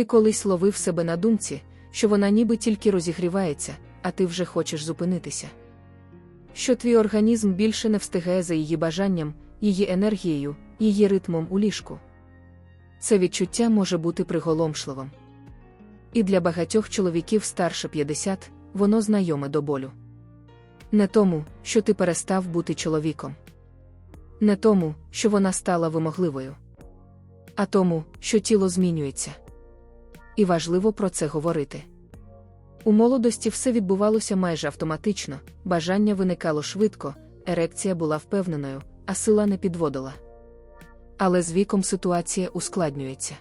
Ти колись ловив себе на думці, що вона ніби тільки розігрівається, а ти вже хочеш зупинитися. Що твій організм більше не встигає за її бажанням, її енергією, її ритмом у ліжку. Це відчуття може бути приголомшливим. І для багатьох чоловіків старше 50 воно знайоме до болю. Не тому, що ти перестав бути чоловіком. Не тому, що вона стала вимогливою, а тому, що тіло змінюється. І важливо про це говорити. У молодості все відбувалося майже автоматично, бажання виникало швидко, ерекція була впевненою, а сила не підводила. Але з віком ситуація ускладнюється.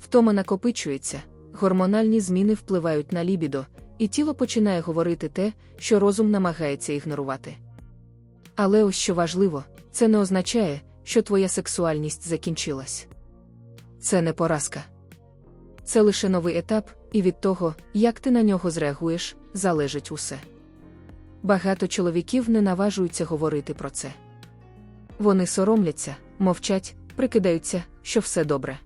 Втома накопичується, гормональні зміни впливають на лібідо, і тіло починає говорити те, що розум намагається ігнорувати. Але ось що важливо, це не означає, що твоя сексуальність закінчилась. Це не поразка. Це лише новий етап, і від того, як ти на нього зреагуєш, залежить усе. Багато чоловіків не наважуються говорити про це. Вони соромляться, мовчать, прикидаються, що все добре.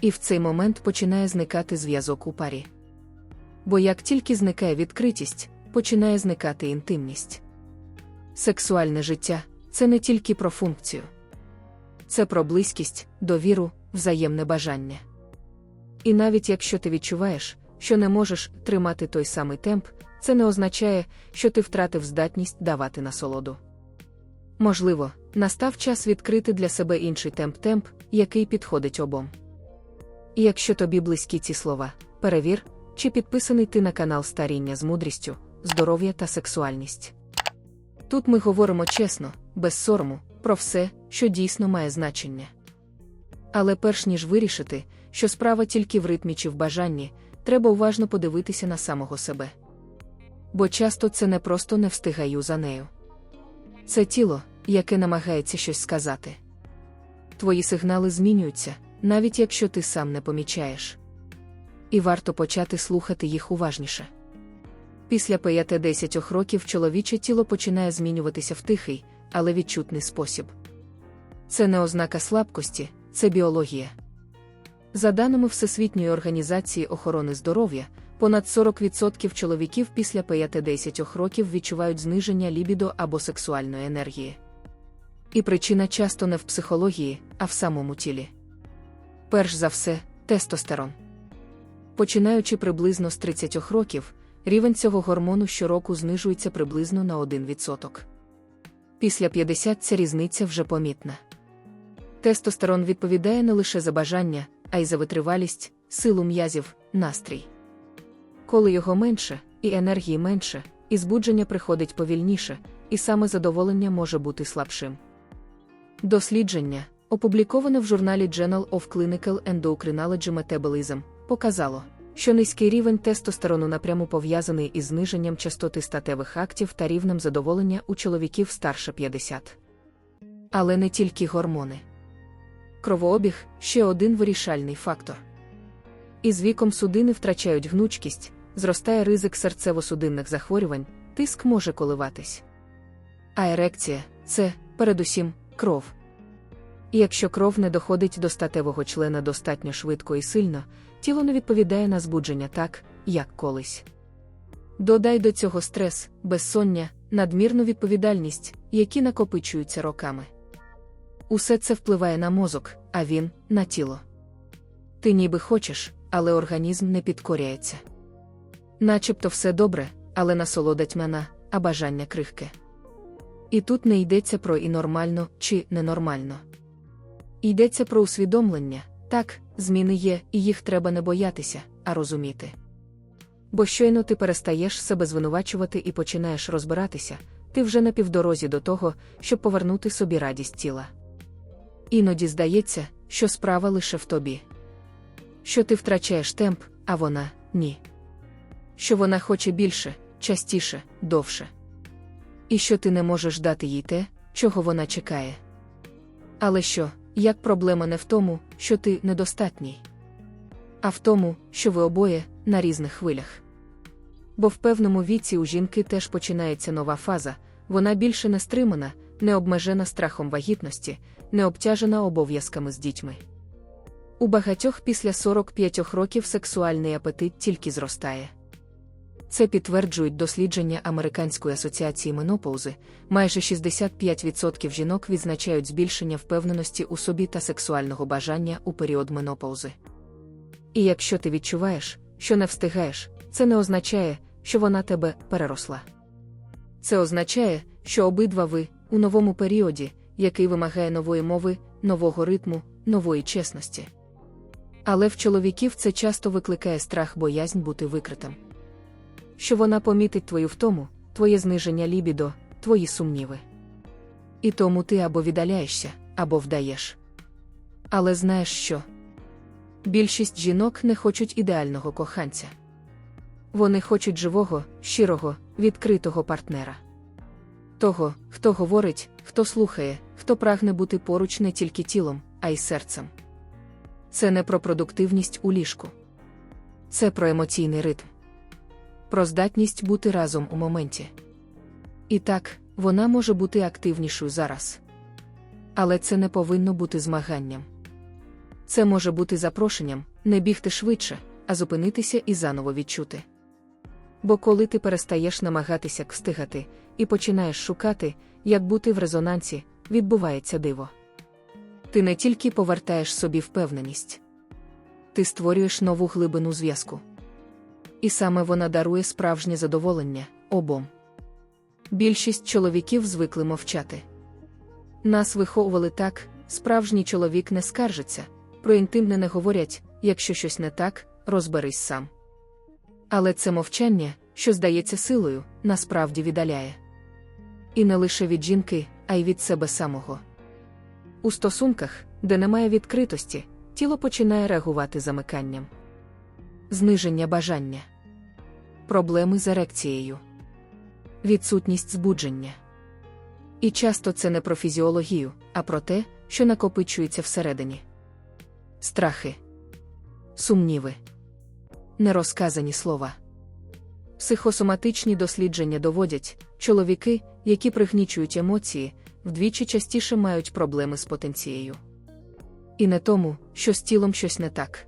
І в цей момент починає зникати зв'язок у парі. Бо як тільки зникає відкритість, починає зникати інтимність. Сексуальне життя це не тільки про функцію, це про близькість, довіру, взаємне бажання. І навіть якщо ти відчуваєш, що не можеш тримати той самий темп, це не означає, що ти втратив здатність давати насолоду. Можливо, настав час відкрити для себе інший темп-темп, який підходить обом. І якщо тобі близькі ці слова, перевір, чи підписаний ти на канал Старіння з мудрістю, здоров'я та сексуальність. Тут ми говоримо чесно, без сорому, про все, що дійсно має значення. Але перш ніж вирішити, що справа тільки в ритмі чи в бажанні, треба уважно подивитися на самого себе. Бо часто це не просто не встигаю за нею. Це тіло, яке намагається щось сказати. Твої сигнали змінюються, навіть якщо ти сам не помічаєш. І варто почати слухати їх уважніше. Після 5-10 років чоловіче тіло починає змінюватися в тихий, але відчутний спосіб. Це не ознака слабкості, це біологія. За даними Всесвітньої організації охорони здоров'я, понад 40% чоловіків після 5-10 років відчувають зниження лібідо або сексуальної енергії. І причина часто не в психології, а в самому тілі. Перш за все, тестостерон. Починаючи приблизно з 30 років, рівень цього гормону щороку знижується приблизно на 1%. Після 50 ця різниця вже помітна. Тестостерон відповідає не лише за бажання, а й за витривалість, силу м'язів, настрій. Коли його менше, і енергії менше, і збудження приходить повільніше, і саме задоволення може бути слабшим. Дослідження, опубліковане в журналі Journal of Clinical Endocrinology Metabolism, показало, що низький рівень тестостерону напряму пов'язаний із зниженням частоти статевих актів та рівнем задоволення у чоловіків старше 50. Але не тільки гормони. Кровообіг ще один вирішальний фактор. Із віком судини втрачають гнучкість, зростає ризик серцево-судинних захворювань, тиск може коливатись. А ерекція це, передусім, кров. Якщо кров не доходить до статевого члена достатньо швидко і сильно, тіло не відповідає на збудження так, як колись. Додай до цього стрес, безсоння, надмірну відповідальність, які накопичуються роками. Усе це впливає на мозок, а він на тіло. Ти ніби хочеш, але організм не підкоряється. Начебто все добре, але насолода тьмяна, а бажання крихке. І тут не йдеться про і нормально чи ненормально. Йдеться про усвідомлення так, зміни є, і їх треба не боятися, а розуміти. Бо щойно ти перестаєш себе звинувачувати і починаєш розбиратися, ти вже на півдорозі до того, щоб повернути собі радість тіла. Іноді здається, що справа лише в тобі. Що ти втрачаєш темп, а вона ні. Що вона хоче більше, частіше, довше. І що ти не можеш дати їй те, чого вона чекає. Але що, як проблема не в тому, що ти недостатній, а в тому, що ви обоє на різних хвилях. Бо в певному віці у жінки теж починається нова фаза, вона більше не стримана, не обмежена страхом вагітності, не обтяжена обов'язками з дітьми. У багатьох після 45 років сексуальний апетит тільки зростає. Це підтверджують дослідження Американської асоціації менопаузи. Майже 65% жінок відзначають збільшення впевненості у собі та сексуального бажання у період менопаузи. І якщо ти відчуваєш, що не встигаєш, це не означає, що вона тебе переросла. Це означає, що обидва ви у новому періоді, який вимагає нової мови, нового ритму, нової чесності. Але в чоловіків це часто викликає страх боязнь бути викритим. Що вона помітить твою втому, твоє зниження лібідо, твої сумніви. І тому ти або віддаляєшся, або вдаєш. Але знаєш що? Більшість жінок не хочуть ідеального коханця. Вони хочуть живого, щирого, відкритого партнера. Того, хто говорить, хто слухає, хто прагне бути поруч не тільки тілом, а й серцем. Це не про продуктивність у ліжку. Це про емоційний ритм, про здатність бути разом у моменті. І так, вона може бути активнішою зараз. Але це не повинно бути змаганням. Це може бути запрошенням не бігти швидше, а зупинитися і заново відчути. Бо коли ти перестаєш намагатися встигати і починаєш шукати, як бути в резонансі, відбувається диво. Ти не тільки повертаєш собі впевненість, ти створюєш нову глибину зв'язку. І саме вона дарує справжнє задоволення обом. Більшість чоловіків звикли мовчати. Нас виховували так, справжній чоловік не скаржиться, про інтимне не говорять, якщо щось не так, розберись сам. Але це мовчання, що здається силою, насправді віддаляє. І не лише від жінки, а й від себе самого. У стосунках, де немає відкритості, тіло починає реагувати замиканням. Зниження бажання, проблеми з ерекцією, відсутність збудження. І часто це не про фізіологію, а про те, що накопичується всередині. Страхи, сумніви, нерозказані слова. Психосоматичні дослідження доводять, чоловіки, які пригнічують емоції, вдвічі частіше мають проблеми з потенцією. І не тому, що з тілом щось не так,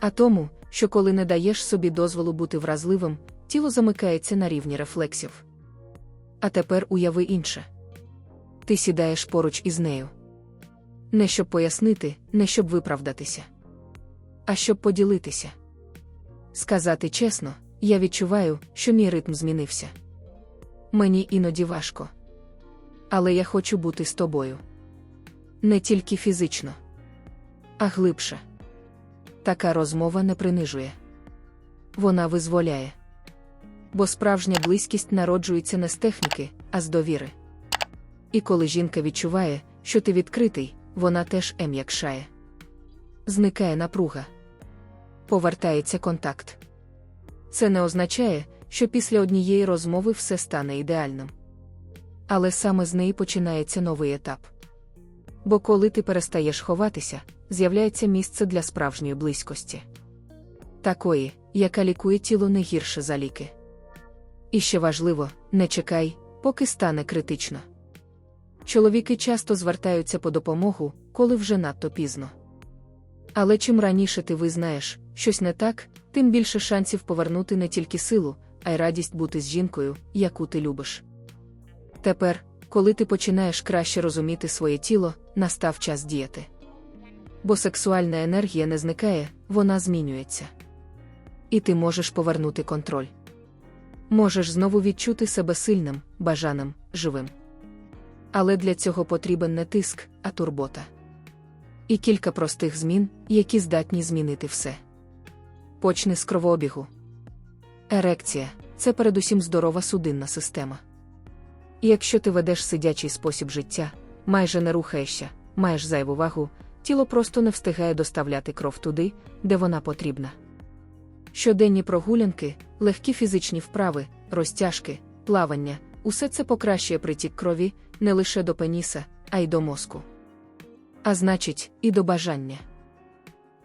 а тому, що коли не даєш собі дозволу бути вразливим, тіло замикається на рівні рефлексів. А тепер уяви інше ти сідаєш поруч із нею. Не щоб пояснити, не щоб виправдатися, а щоб поділитися. Сказати чесно, я відчуваю, що мій ритм змінився. Мені іноді важко. Але я хочу бути з тобою. Не тільки фізично, а глибше. Така розмова не принижує. Вона визволяє. Бо справжня близькість народжується не з техніки, а з довіри. І коли жінка відчуває, що ти відкритий, вона теж ем'якшає. Зникає напруга. Повертається контакт. Це не означає, що після однієї розмови все стане ідеальним. Але саме з неї починається новий етап. Бо коли ти перестаєш ховатися, з'являється місце для справжньої близькості. Такої, яка лікує тіло не гірше за ліки. І ще важливо, не чекай, поки стане критично. Чоловіки часто звертаються по допомогу, коли вже надто пізно. Але чим раніше ти визнаєш, щось не так, тим більше шансів повернути не тільки силу, а й радість бути з жінкою, яку ти любиш. Тепер, коли ти починаєш краще розуміти своє тіло, настав час діяти. Бо сексуальна енергія не зникає, вона змінюється. І ти можеш повернути контроль. Можеш знову відчути себе сильним, бажаним, живим. Але для цього потрібен не тиск, а турбота. І кілька простих змін, які здатні змінити все. Почни з кровообігу. Ерекція це передусім здорова судинна система. І якщо ти ведеш сидячий спосіб життя, майже не рухаєшся, маєш зайву вагу, тіло просто не встигає доставляти кров туди, де вона потрібна. Щоденні прогулянки, легкі фізичні вправи, розтяжки, плавання усе це покращує притік крові не лише до пеніса, а й до мозку. А значить, і до бажання.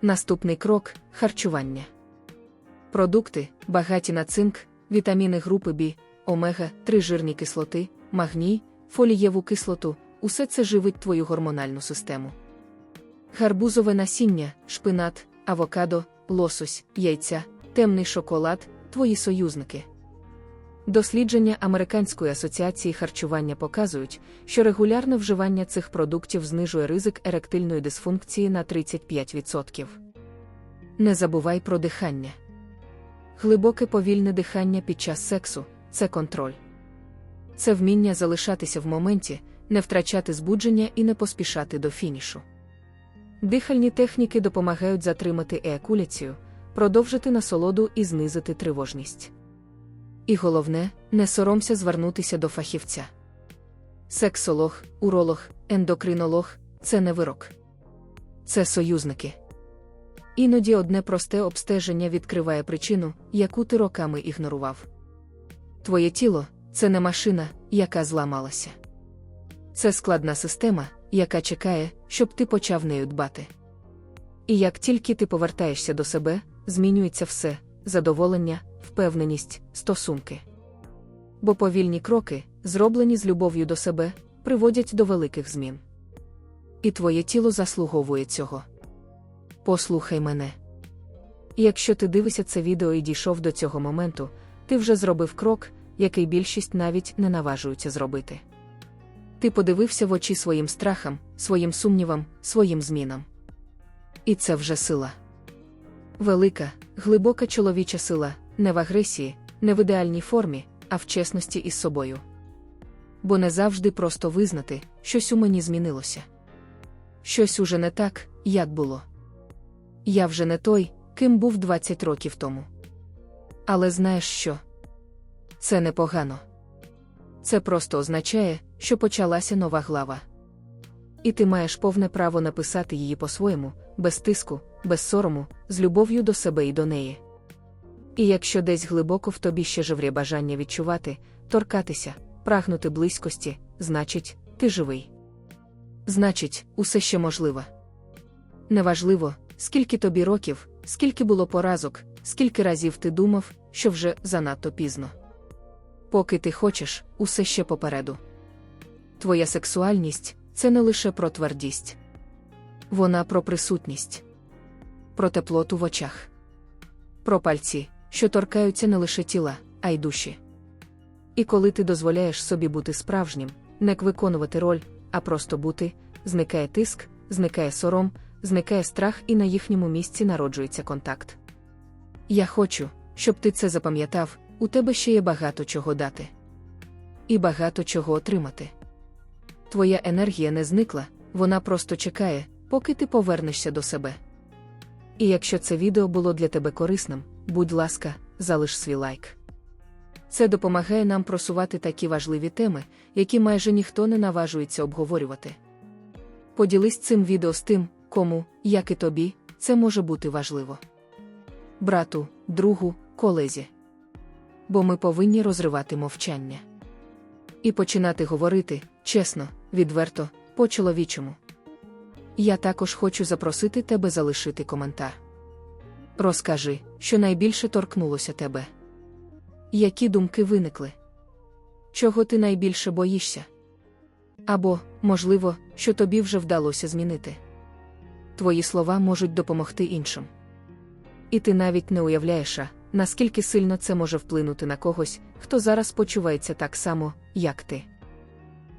Наступний крок харчування. Продукти, багаті на цинк, вітаміни групи B, омега, 3 жирні кислоти, магній, фолієву кислоту усе це живить твою гормональну систему. гарбузове насіння, шпинат, авокадо, лосось, яйця, темний шоколад твої союзники. Дослідження Американської асоціації харчування показують, що регулярне вживання цих продуктів знижує ризик еректильної дисфункції на 35%. Не забувай про дихання. Глибоке повільне дихання під час сексу це контроль. Це вміння залишатися в моменті, не втрачати збудження і не поспішати до фінішу. Дихальні техніки допомагають затримати еякуляцію, продовжити насолоду і знизити тривожність. І головне, не соромся звернутися до фахівця. Сексолог, уролог, ендокринолог це не вирок. Це союзники. Іноді одне просте обстеження відкриває причину, яку ти роками ігнорував. Твоє тіло це не машина, яка зламалася. Це складна система, яка чекає, щоб ти почав нею дбати. І як тільки ти повертаєшся до себе, змінюється все задоволення, впевненість, стосунки. Бо повільні кроки, зроблені з любов'ю до себе, приводять до великих змін. І твоє тіло заслуговує цього. Послухай мене. Якщо ти дивишся це відео і дійшов до цього моменту, ти вже зробив крок, який більшість навіть не наважуються зробити. Ти подивився в очі своїм страхам, своїм сумнівам, своїм змінам. І це вже сила. Велика, глибока чоловіча сила, не в агресії, не в ідеальній формі, а в чесності із собою. Бо не завжди просто визнати, щось у мені змінилося. Щось уже не так, як було. Я вже не той, ким був 20 років тому. Але знаєш що? Це непогано. Це просто означає, що почалася нова глава. І ти маєш повне право написати її по-своєму, без тиску, без сорому, з любов'ю до себе і до неї. І якщо десь глибоко в тобі ще живрє бажання відчувати, торкатися, прагнути близькості, значить, ти живий. Значить, усе ще можливо. Неважливо, скільки тобі років, скільки було поразок, скільки разів ти думав, що вже занадто пізно. Поки ти хочеш, усе ще попереду. Твоя сексуальність це не лише про твердість. Вона про присутність, про теплоту в очах, про пальці, що торкаються не лише тіла, а й душі. І коли ти дозволяєш собі бути справжнім, не виконувати роль, а просто бути, зникає тиск, зникає сором, зникає страх, і на їхньому місці народжується контакт. Я хочу, щоб ти це запам'ятав, у тебе ще є багато чого дати. І багато чого отримати. Твоя енергія не зникла, вона просто чекає, поки ти повернешся до себе. І якщо це відео було для тебе корисним, будь ласка, залиш свій лайк. Це допомагає нам просувати такі важливі теми, які майже ніхто не наважується обговорювати. Поділись цим відео з тим, кому, як і тобі, це може бути важливо. Брату, другу, колезі. Бо ми повинні розривати мовчання. І починати говорити чесно, відверто, по-чоловічому. Я також хочу запросити тебе залишити коментар. Розкажи, що найбільше торкнулося тебе. Які думки виникли? Чого ти найбільше боїшся? Або, можливо, що тобі вже вдалося змінити. Твої слова можуть допомогти іншим. І ти навіть не уявляєш, наскільки сильно це може вплинути на когось, хто зараз почувається так само, як ти.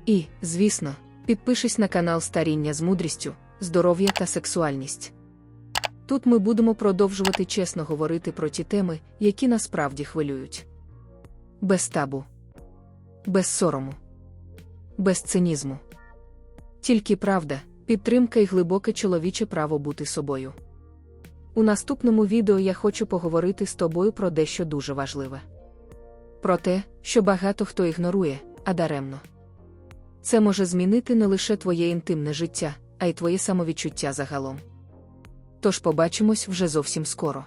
І, звісно, підпишись на канал Старіння з мудрістю, здоров'я та сексуальність. Тут ми будемо продовжувати чесно говорити про ті теми, які насправді хвилюють. Без табу, без сорому, без цинізму. Тільки правда, підтримка і глибоке чоловіче право бути собою. У наступному відео я хочу поговорити з тобою про дещо дуже важливе. Про те, що багато хто ігнорує, а даремно. Це може змінити не лише твоє інтимне життя, а й твоє самовідчуття загалом. Тож побачимось вже зовсім скоро.